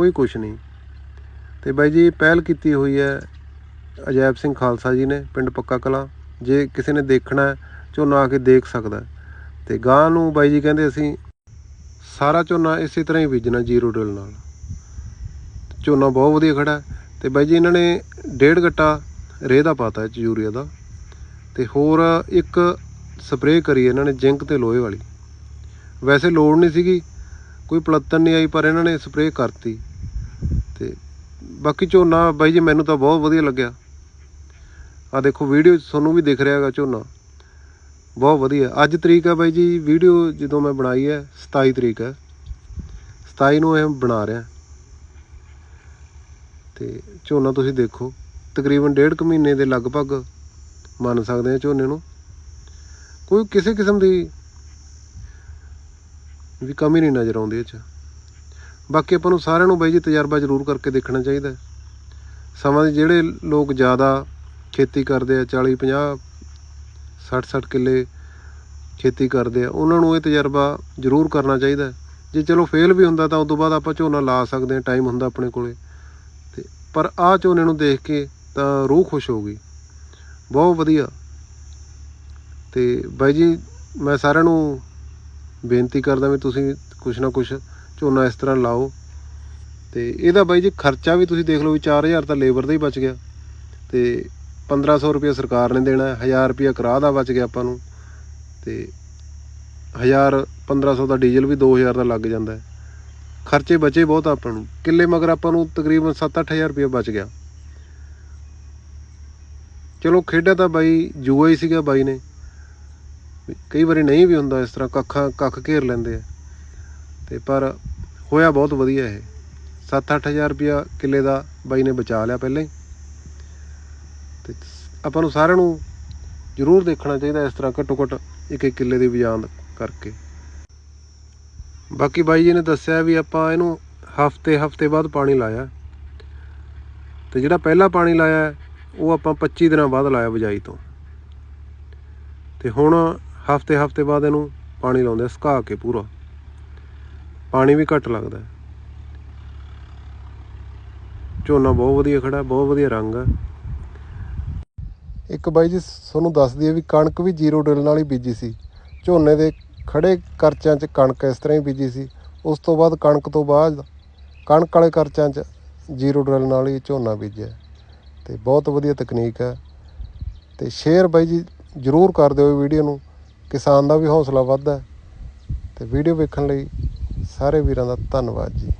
ਕੋਈ ਕੁਛ ਨਹੀਂ। ਤੇ ਬਾਈ ਜੀ, ਪਹਿਲ ਕੀਤੀ ਹੋਈ ਹੈ ਅਜੈਬ ਸਿੰਘ ਖਾਲਸਾ ਜੀ ਨੇ, ਪਿੰਡ ਪੱਕਾ ਕਲਾਂ। ਜੇ ਕਿਸੇ ਨੇ ਦੇਖਣਾ ਝੋਨਾ ਆ ਕੇ ਦੇਖ ਸਕਦਾ ਹੈ। ਤੇ ਗਾਂ ਨੂੰ ਬਾਈ ਜੀ ਕਹਿੰਦੇ ਅਸੀਂ ਸਾਰਾ ਝੋਨਾ ਇਸੇ ਤਰ੍ਹਾਂ ਹੀ ਬੀਜਣਾ ਜ਼ੀਰੋ ਡਰਿਲ ਨਾਲ। ਝੋਨਾ ਬਹੁਤ ਵਧੀਆ ਖੜਾ ਹੈ। ਤੇ ਬਾਈ ਜੀ, ਇਹਨਾਂ ਨੇ ਡੇਢ ਗੱਟਾ ਰੇਹ ਦਾ ਪਾਤਾ 'ਚ ਯੂਰੀਆ ਦਾ। ਤੇ ਹੋਰ ਇੱਕ ਸਪਰੇਅ ਕਰੀ ਇਹਨਾਂ ਨੇ ਜ਼ਿੰਕ ਤੇ ਲੋਹੇ ਵਾਲੀ। ਵੈਸੇ ਲੋੜ ਨਹੀਂ ਸੀਗੀ, ਕੋਈ ਪਲੱਤਨ ਨਹੀਂ ਆਈ, ਪਰ ਇਹਨਾਂ ਨੇ ਸਪਰੇਅ ਕਰਤੀ। ਤੇ ਬਾਕੀ ਝੋਨਾ ਬਾਈ ਜੀ ਮੈਨੂੰ ਤਾਂ ਬਹੁਤ ਵਧੀਆ ਲੱਗਿਆ। ਆ ਦੇਖੋ ਵੀਡੀਓ 'ਚ ਤੁਹਾਨੂੰ ਵੀ ਦਿਖ ਰਿਹਾ ਹੈਗਾ ਝੋਨਾ। ਬਹੁਤ ਵਧੀਆ। ਅੱਜ ਤਰੀਕ ਹੈ ਬਾਈ ਜੀ, ਵੀਡੀਓ ਜਦੋਂ ਮੈਂ ਬਣਾਈ ਹੈ 27 ਤਰੀਕ ਹੈ। 27 ਨੂੰ ਇਹ ਬਣਾ ਰਿਹਾ। ਤੇ ਝੋਨਾ ਤੁਸੀਂ ਦੇਖੋ, ਤਕਰੀਬਨ ਡੇਢ ਕੁ ਮਹੀਨੇ ਦੇ ਲਗਭਗ ਮੰਨ ਸਕਦੇ ਆ ਝੋਨੇ ਨੂੰ। ਕੋਈ ਕਿਸੇ ਕਿਸਮ ਦੀ ਵੀ ਕਮੀ ਨਹੀਂ ਨਜ਼ਰ ਆਉਂਦੀ ਇਹ 'ਚ। ਬਾਕੀ ਆਪਾਂ ਨੂੰ ਸਾਰਿਆਂ ਨੂੰ ਬਾਈ ਜੀ ਤਜਰਬਾ ਜ਼ਰੂਰ ਕਰਕੇ ਦੇਖਣਾ ਚਾਹੀਦਾ। ਸਮਾਂ ਦੇ ਜਿਹੜੇ ਲੋਕ ਜ਼ਿਆਦਾ ਖੇਤੀ ਕਰਦੇ ਆ 40 50 60 60 ਕਿੱਲੇ ਖੇਤੀ ਕਰਦੇ ਆ, ਉਹਨਾਂ ਨੂੰ ਇਹ ਤਜਰਬਾ ਜ਼ਰੂਰ ਕਰਨਾ ਚਾਹੀਦਾ। ਜੇ ਚਲੋ ਫੇਲ ਵੀ ਹੁੰਦਾ ਤਾਂ ਉਸ ਤੋਂ ਬਾਅਦ ਆਪਾਂ ਝੋਨਾ ਲਾ ਸਕਦੇ ਆ ਟਾਈਮ ਹੁੰਦਾ ਆਪਣੇ ਕੋਲੇ। ਤੇ ਪਰ ਆਹ ਝੋਨੇ ਨੂੰ ਦੇਖ ਕੇ ਤਾਂ ਰੂਹ ਖੁਸ਼ ਹੋ ਗਈ। ਬਹੁਤ ਵਧੀਆ। ਤੇ ਬਾਈ ਜੀ ਮੈਂ ਸਾਰਿਆਂ ਨੂੰ ਬੇਨਤੀ ਕਰਦਾ ਵੀ ਤੁਸੀਂ ਕੁਛ ਨਾ ਕੁਛ ਝੋਨਾ ਇਸ ਤਰ੍ਹਾਂ ਲਾਓ। ਤੇ ਇਹਦਾ ਬਾਈ ਜੀ ਖਰਚਾ ਵੀ ਤੁਸੀਂ ਦੇਖ ਲਓ ਵੀ 4000 ਤਾਂ ਲੇਬਰ ਦਾ ਹੀ ਬਚ ਗਿਆ। ਤੇ 1500 ਰੁਪਏ ਸਰਕਾਰ ਨੇ ਦੇਣਾ 1000 ਰੁਪਏ ਕਰਾਹ ਦਾ ਬਚ ਗਿਆ ਆਪਾਂ ਨੂੰ। ਤੇ 1000 1500 ਦਾ ਡੀਜ਼ਲ ਵੀ 2000 ਦਾ ਲੱਗ ਜਾਂਦਾ ਹੈ। ਖਰਚੇ ਬਚੇ ਬਹੁਤ ਆਪਾਂ ਨੂੰ। ਕਿੱਲੇ ਮਗਰ ਆਪਾਂ ਨੂੰ ਤਕਰੀਬਨ 7-8000 ਰੁਪਏ ਬਚ ਗਿਆ। ਚਲੋ ਖੇਡਿਆ ਤਾਂ ਬਾਈ ਜੂਆ ਹੀ ਸੀਗਾ ਬਾਈ ਨੇ। ਕਈ ਵਾਰੀ ਨਹੀਂ ਵੀ ਹੁੰਦਾ ਇਸ ਤਰ੍ਹਾਂ ਕੱਖਾਂ ਕੱਖ ਘੇਰ ਲੈਂਦੇ ਆ। ਅਤੇ ਪਰ ਹੋਇਆ ਬਹੁਤ ਵਧੀਆ ਇਹ। 7-8000 ਰੁਪਇਆ ਕਿੱਲੇ ਦਾ ਬਾਈ ਨੇ ਬਚਾ ਲਿਆ ਪਹਿਲਾਂ ਹੀ। ਅਤੇ ਆਪਾਂ ਨੂੰ ਸਾਰਿਆਂ ਨੂੰ ਜ਼ਰੂਰ ਦੇਖਣਾ ਚਾਹੀਦਾ ਇਸ ਤਰ੍ਹਾਂ ਘੱਟੋ ਘੱਟ ਇੱਕ ਇੱਕ ਕਿੱਲੇ ਦੀ ਬਿਜਾਨ ਕਰਕੇ। ਬਾਕੀ ਬਾਈ ਜੀ ਨੇ ਦੱਸਿਆ ਵੀ ਆਪਾਂ ਇਹਨੂੰ ਹਫ਼ਤੇ ਹਫ਼ਤੇ ਬਾਅਦ ਪਾਣੀ ਲਾਇਆ। ਤੇ ਜਿਹੜਾ ਪਹਿਲਾ ਪਾਣੀ ਲਾਇਆ, ਉਹ ਆਪਾਂ 25 ਦਿਨਾਂ ਬਾਅਦ ਲਾਇਆ ਬਜਾਈ ਤੋਂ। ਤੇ ਹੁਣ ਹਫ਼ਤੇ ਹਫ਼ਤੇ ਬਾਅਦ ਇਹਨੂੰ ਪਾਣੀ ਲਾਉਂਦੇ ਸੁਕਾ ਕੇ ਪੂਰਾ। ਪਾਣੀ ਵੀ ਘੱਟ ਲੱਗਦਾ ਝੋਨਾ ਬਹੁਤ ਵਧੀਆ ਖੜਾ ਬਹੁਤ ਵਧੀਆ ਰੰਗ ਹੈ। ਇੱਕ ਬਾਈ ਜੀ, ਤੁਹਾਨੂੰ ਦੱਸ ਦਈਏ ਵੀ ਕਣਕ ਵੀ ਜ਼ੀਰੋ ਡਰਿਲ ਨਾਲ ਹੀ ਬੀਜੀ ਸੀ। ਝੋਨੇ ਦੇ ਖੜੇ ਕਰਚਿਆਂ 'ਚ ਕਣਕ ਇਸ ਤਰ੍ਹਾਂ ਹੀ ਬੀਜੀ ਸੀ। ਉਸ ਤੋਂ ਬਾਅਦ ਕਣਕ ਤੋਂ ਬਾਅਦ ਕਣਕ ਵਾਲੇ ਕਰਚਿਆਂ 'ਚ ਜ਼ੀਰੋ ਡਰਿਲ ਨਾਲ ਹੀ ਝੋਨਾ ਬੀਜਿਆ ਤੇ ਬਹੁਤ ਵਧੀਆ ਤਕਨੀਕ ਹੈ। ਤੇ ਸ਼ੇਅਰ ਬਾਈ ਜੀ ਜ਼ਰੂਰ ਕਰ ਦਿਓ ਵੀਡੀਓ ਨੂੰ। ਕਿਸਾਨ ਦਾ ਵੀ ਹੌਸਲਾ ਵੱਧਦਾ ਹੈ। ਤੇ ਵੀਡੀਓ ਵੇਖਣ ਲਈ ਸਾਰੇ ਵੀਰਾਂ ਦਾ ਧੰਨਵਾਦ ਜੀ।